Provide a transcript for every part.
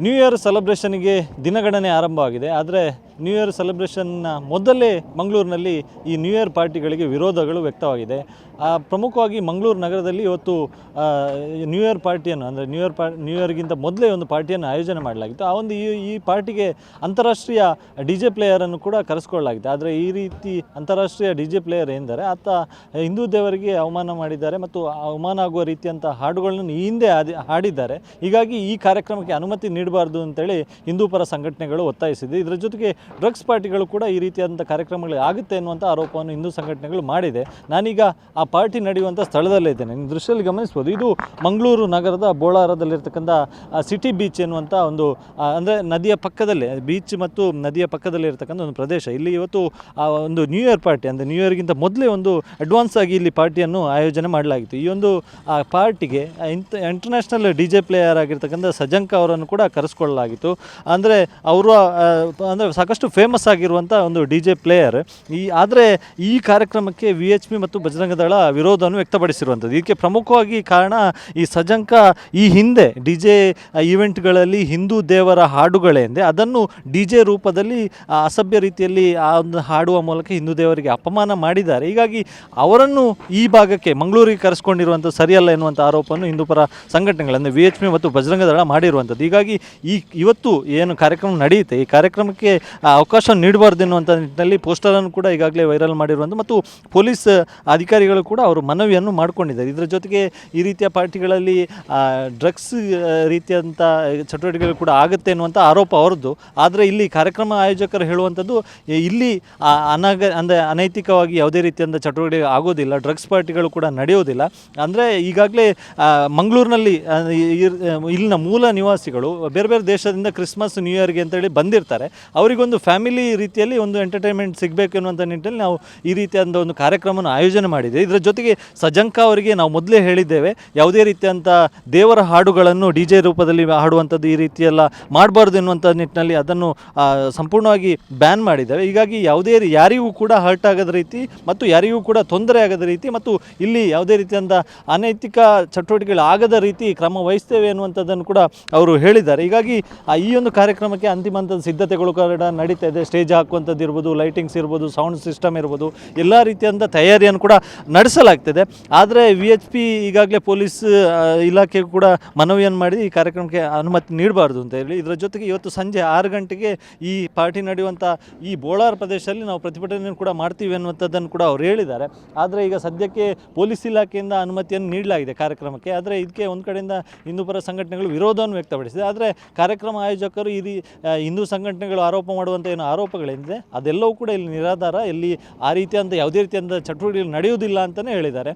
New year ಸೆಲೆಬ್ರೇಷನ್ಗೆ ದಿನಗಣನೆ ಆರಂಭವಾಗಿದೆ. ಆದರೆ new year ಸೆಲೆಬ್ರೇಷನ್ನ ಮೊದಲೇ ಮಂಗಳೂರಿನಲ್ಲಿ ಈ ನ್ಯೂ ಇಯರ್ ಪಾರ್ಟಿಗಳಿಗೆ ವಿರೋಧಗಳು ವ್ಯಕ್ತವಾಗಿದೆ. ಪ್ರಮುಖವಾಗಿ ಮಂಗಳೂರು ನಗರದಲ್ಲಿ ಇವತ್ತು ನ್ಯೂ ಇಯರ್ ಪಾರ್ಟಿಯನ್ನು ಅಂದರೆ ನ್ಯೂ ಇಯರ್ ಪಾ ನ್ಯೂ ಇಯರ್ಗಿಂತ ಮೊದಲೇ ಒಂದು ಪಾರ್ಟಿಯನ್ನು ಆಯೋಜನೆ ಮಾಡಲಾಗಿತ್ತು. ಆ ಒಂದು ಈ ಈ ಪಾರ್ಟಿಗೆ ಅಂತಾರಾಷ್ಟ್ರೀಯ ಡಿ ಜೆ ಪ್ಲೇಯರನ್ನು ಕೂಡ ಕರೆಸ್ಕೊಳ್ಳಲಾಗಿದೆ ಆದರೆ ಈ ರೀತಿ ಅಂತಾರಾಷ್ಟ್ರೀಯ ಡಿ ಜೆ ಪ್ಲೇಯರ್ ಎಂದರೆ ಆತ ಹಿಂದೂ ದೇವರಿಗೆ ಅವಮಾನ ಮಾಡಿದ್ದಾರೆ ಮತ್ತು ಅವಮಾನ ಆಗುವ ರೀತಿಯಂಥ ಹಾಡುಗಳನ್ನು ಈ ಹಿಂದೆ ಹಾಡಿದ್ದಾರೆ. ಹೀಗಾಗಿ ಈ ಕಾರ್ಯಕ್ರಮಕ್ಕೆ ಅನುಮತಿ ನೀಡಬಾರ್ದು ಅಂತೇಳಿ ಹಿಂದೂ ಪರ ಸಂಘಟನೆಗಳು ಒತ್ತಾಯಿಸಿದೆ. ಇದರ ಜೊತೆಗೆ ಡ್ರಗ್ಸ್ ಪಾರ್ಟಿಗಳು ಕೂಡ ಈ ರೀತಿಯಾದಂಥ ಕಾರ್ಯಕ್ರಮಗಳು ಆಗುತ್ತೆ ಅನ್ನುವಂಥ ಆರೋಪವನ್ನು ಹಿಂದೂ ಸಂಘಟನೆಗಳು ಮಾಡಿದೆ. ನಾನೀಗ ಆ ಪಾರ್ಟಿ ನಡೆಯುವಂಥ ಸ್ಥಳದಲ್ಲೇ ಇದ್ದೇನೆ. ನಿಮ್ಮ ದೃಶ್ಯದಲ್ಲಿ ಗಮನಿಸ್ಬೋದು. ಇದು ಮಂಗಳೂರು ನಗರದ ಬೋಳಾರದಲ್ಲಿರ್ತಕ್ಕಂಥ ಸಿಟಿ ಬೀಚ್ ಎನ್ನುವಂಥ ಒಂದು ಅಂದರೆ ನದಿಯ ಪಕ್ಕದಲ್ಲೇ, ಬೀಚ್ ಮತ್ತು ನದಿಯ ಪಕ್ಕದಲ್ಲಿ ಇರ್ತಕ್ಕಂಥ ಒಂದು ಪ್ರದೇಶ. ಇಲ್ಲಿ ಇವತ್ತು, ಆ, ಒಂದು ನ್ಯೂ ಇಯರ್ ಪಾರ್ಟಿ ಅಂದರೆ ನ್ಯೂ ಇಯರ್ಗಿಂತ ಮೊದಲೇ ಒಂದು ಅಡ್ವಾನ್ಸ್ ಆಗಿ ಇಲ್ಲಿ ಪಾರ್ಟಿಯನ್ನು ಆಯೋಜನೆ ಮಾಡಲಾಗಿತ್ತು. ಈ ಒಂದು, ಆ, ಪಾರ್ಟಿಗೆ ಇಂತ ಇಂಟರ್ನ್ಯಾಷನಲ್ ಡಿ ಜೆ ಪ್ಲೇಯರ್ ಆಗಿರ್ತಕ್ಕಂಥ ಸಜಂಕ ಅವರನ್ನು ಕೂಡ ಕರೆಸ್ಕೊಳ್ಳಲಾಗಿತ್ತು. ಅಂದರೆ ಅವರು ಅಂದರೆ ಸಾಕಷ್ಟು ಫೇಮಸ್ ಆಗಿರುವಂಥ ಒಂದು ಡಿ ಜೆ ಪ್ಲೇಯರ್ ಈ, ಆದರೆ ಈ ಕಾರ್ಯಕ್ರಮಕ್ಕೆ ವಿ ಎಚ್ ಪಿ ಮತ್ತು ಬಜರಂಗದಳ ವಿರೋಧವನ್ನು ವ್ಯಕ್ತಪಡಿಸಿರುವಂಥದ್ದು. ಇದಕ್ಕೆ ಪ್ರಮುಖವಾಗಿ ಕಾರಣ ಈ ಸಜಂಕ ಈ ಹಿಂದೆ ಡಿ ಜೆ ಈವೆಂಟ್ಗಳಲ್ಲಿ ಹಿಂದೂ ದೇವರ ಹಾಡುಗಳೆಂದೆ ಅದನ್ನು ಡಿ ಜೆ ರೂಪದಲ್ಲಿ ಅಸಭ್ಯ ರೀತಿಯಲ್ಲಿ ಆ ಒಂದು ಹಾಡುವ ಮೂಲಕ ಹಿಂದೂ ದೇವರಿಗೆ ಅಪಮಾನ ಮಾಡಿದ್ದಾರೆ. ಹೀಗಾಗಿ ಅವರನ್ನು ಈ ಭಾಗಕ್ಕೆ ಮಂಗಳೂರಿಗೆ ಕರೆಸ್ಕೊಂಡಿರುವಂಥ ಸರಿಯಲ್ಲ ಎನ್ನುವಂಥ ಆರೋಪವನ್ನು ಹಿಂದೂ ಪರ ಸಂಘಟನೆಗಳು ಅಂದರೆ ವಿ ಎಚ್ ಪಿ ಮತ್ತು ಬಜರಂಗದಳ ಮಾಡಿರುವಂಥದ್ದು. ಹೀಗಾಗಿ ಈ, ಇವತ್ತು ಏನು ಕಾರ್ಯಕ್ರಮ ನಡೆಯುತ್ತೆ? ಈ ಕಾರ್ಯಕ್ರಮಕ್ಕೆ ಅವಕಾಶ ನೀಡಬಾರ್ದು ಎನ್ನುವಂಥ ನಿಟ್ಟಿನಲ್ಲಿ ಪೋಸ್ಟರನ್ನು ಕೂಡ ಈಗಾಗಲೇ ವೈರಲ್ ಮಾಡಿರುವಂಥ ಮತ್ತು ಪೊಲೀಸ್ ಅಧಿಕಾರಿಗಳು ಕೂಡ ಅವರು ಮನವಿಯನ್ನು ಮಾಡಿಕೊಂಡಿದ್ದಾರೆ. ಇದರ ಜೊತೆಗೆ ಈ ರೀತಿಯ ಪಾರ್ಟಿಗಳಲ್ಲಿ ಡ್ರಗ್ಸ್ ರೀತಿಯಂಥ ಚಟುವಟಿಕೆಗಳು ಕೂಡ ಆಗುತ್ತೆ ಎನ್ನುವಂಥ ಆರೋಪ ಅವರದ್ದು. ಆದರೆ ಇಲ್ಲಿ ಕಾರ್ಯಕ್ರಮ ಆಯೋಜಕರು ಹೇಳುವಂಥದ್ದು ಇಲ್ಲಿ ಅನಾಗ, ಅಂದರೆ ಅನೈತಿಕವಾಗಿ ಯಾವುದೇ ರೀತಿಯಿಂದ ಚಟುವಟಿಕೆ ಆಗೋದಿಲ್ಲ ಡ್ರಗ್ಸ್ ಪಾರ್ಟಿಗಳು ಕೂಡ ನಡೆಯೋದಿಲ್ಲ. ಅಂದರೆ ಈಗಾಗಲೇ ಮಂಗಳೂರಿನಲ್ಲಿ ಇಲ್ಲಿನ ಮೂಲ ನಿವಾಸಿಗಳು, ಬೇರೆ ಬೇರೆ ದೇಶದಿಂದ ಕ್ರಿಸ್ಮಸ್ ನ್ಯೂ ಇಯರ್ಗೆ ಅಂತೇಳಿ ಬಂದಿರ್ತಾರೆ. ಅವರಿಗೊಂದು ಫ್ಯಾಮಿಲಿ ರೀತಿಯಲ್ಲಿ ಒಂದು ಎಂಟರ್ಟೈನ್ಮೆಂಟ್ ಸಿಗಬೇಕು ಎನ್ನುವಂಥ ನಿಟ್ಟಿನಲ್ಲಿ ನಾವು ಈ ರೀತಿಯಾದ ಒಂದು ಕಾರ್ಯಕ್ರಮವನ್ನು ಆಯೋಜನೆ ಮಾಡಿದೆ ಇದರ ಜೊತೆಗೆ ಸಜಂಕ ಅವರಿಗೆ ನಾವು ಮೊದಲೇ ಹೇಳಿದ್ದೇವೆ, ಯಾವುದೇ ರೀತಿಯಂಥ ದೇವರ ಹಾಡುಗಳನ್ನು ಡಿ ಜೆ ರೂಪದಲ್ಲಿ ಹಾಡುವಂಥದ್ದು ಈ ರೀತಿಯೆಲ್ಲ ಮಾಡಬಾರ್ದು ಎನ್ನುವಂಥ ನಿಟ್ಟಿನಲ್ಲಿ ಅದನ್ನು ಸಂಪೂರ್ಣವಾಗಿ ಬ್ಯಾನ್ ಮಾಡಿದ್ದೇವೆ. ಹೀಗಾಗಿ ಯಾವುದೇ ಯಾರಿಗೂ ಕೂಡ ಹರ್ಟ್ ಆಗದ ರೀತಿ ಮತ್ತು ಯಾರಿಗೂ ಕೂಡ ತೊಂದರೆ ಆಗದ ರೀತಿ ಮತ್ತು ಇಲ್ಲಿ ಯಾವುದೇ ರೀತಿಯಂಥ ಅನೈತಿಕ ಚಟುವಟಿಕೆಗಳು ಆಗದ ರೀತಿ ಕ್ರಮ ವಹಿಸ್ತೇವೆ ಎನ್ನುವಂಥದ್ದನ್ನು ಕೂಡ ಅವರು ಹೇಳಿದ್ದಾರೆ. ಹೀಗಾಗಿ ಈ ಒಂದು ಕಾರ್ಯಕ್ರಮಕ್ಕೆ ಅಂತಿಮ ಹಂತದ ಸಿದ್ಧತೆಗಳು ಕೂಡ ನಡೀತಾ ಇದೆ. ಸ್ಟೇಜ್ ಹಾಕುವಂಥದ್ದು ಇರ್ಬೋದು, ಲೈಟಿಂಗ್ಸ್ ಇರ್ಬೋದು, ಸೌಂಡ್ ಸಿಸ್ಟಮ್ ಇರ್ಬೋದು, ಎಲ್ಲ ರೀತಿಯಂಥ ತಯಾರಿಯನ್ನು ಕೂಡ ನಡೆಸಲಾಗ್ತದೆ. ಆದರೆ ವಿ ಎಚ್ ಪಿ ಈಗಾಗಲೇ ಪೊಲೀಸ್ ಇಲಾಖೆ ಕೂಡ ಮನವಿಯನ್ನು ಮಾಡಿ ಈ ಕಾರ್ಯಕ್ರಮಕ್ಕೆ ಅನುಮತಿ ನೀಡಬಾರ್ದು ಅಂತ ಹೇಳಿ. ಇದರ ಜೊತೆಗೆ ಇವತ್ತು ಸಂಜೆ ಆರು ಗಂಟೆಗೆ ಈ ಪಾರ್ಟಿ ನಡೆಯುವಂಥ ಈ ಬೋಳಾರ್ ಪ್ರದೇಶದಲ್ಲಿ ನಾವು ಪ್ರತಿಭಟನೆಯನ್ನು ಕೂಡ ಮಾಡ್ತೀವಿ ಅನ್ನುವಂಥದ್ದನ್ನು ಕೂಡ ಅವರು ಹೇಳಿದ್ದಾರೆ. ಆದರೆ ಈಗ ಸದ್ಯಕ್ಕೆ ಪೊಲೀಸ್ ಇಲಾಖೆಯಿಂದ ಅನುಮತಿಯನ್ನು ನೀಡಲಾಗಿದೆ ಕಾರ್ಯಕ್ರಮಕ್ಕೆ. ಆದರೆ ಇದಕ್ಕೆ ಒಂದು ಕಡೆಯಿಂದ ಹಿಂದೂಪರ ಸಂಘಟನೆಗಳು ವಿರೋಧವನ್ನು ವ್ಯಕ್ತಪಡಿಸಿದೆ. ಆದರೆ ಕಾರ್ಯಕ್ರಮ ಆಯೋಜಕರು ಈ ಹಿಂದೂ ಸಂಘಟನೆಗಳು ಆರೋಪ ಮಾಡುವಂಥ ಏನು ಆರೋಪಗಳೇನಿದೆ ಅದೆಲ್ಲವೂ ಕೂಡ ಇಲ್ಲಿ ನಿರಾಧಾರ, ಇಲ್ಲಿ ಆ ರೀತಿಯಾದಂಥ ಯಾವುದೇ ರೀತಿಯಾದ ಚಟುವಟಿಕೆಗಳು ನಡೆಯುವುದಿಲ್ಲ ಅಂತಲೇ ಹೇಳಿದ್ದಾರೆ.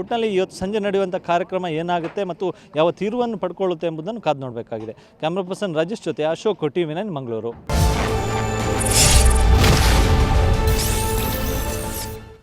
ಒಟ್ಟಿನಲ್ಲಿ ಇವತ್ತು ಸಂಜೆ ನಡೆಯುವಂಥ ಕಾರ್ಯಕ್ರಮ ಏನಾಗುತ್ತೆ ಮತ್ತು ಯಾವ ತೀರ್ವನ್ನು ಪಡ್ಕೊಳ್ಳುತ್ತೆ ಎಂಬುದನ್ನು ಕಾದು ನೋಡಬೇಕಾಗಿದೆ. ಕ್ಯಾಮ್ರಾ ಪರ್ಸನ್ ರಾಜೇಶ್ ಜೊತೆ Ashok, T V nine, Mangaluru.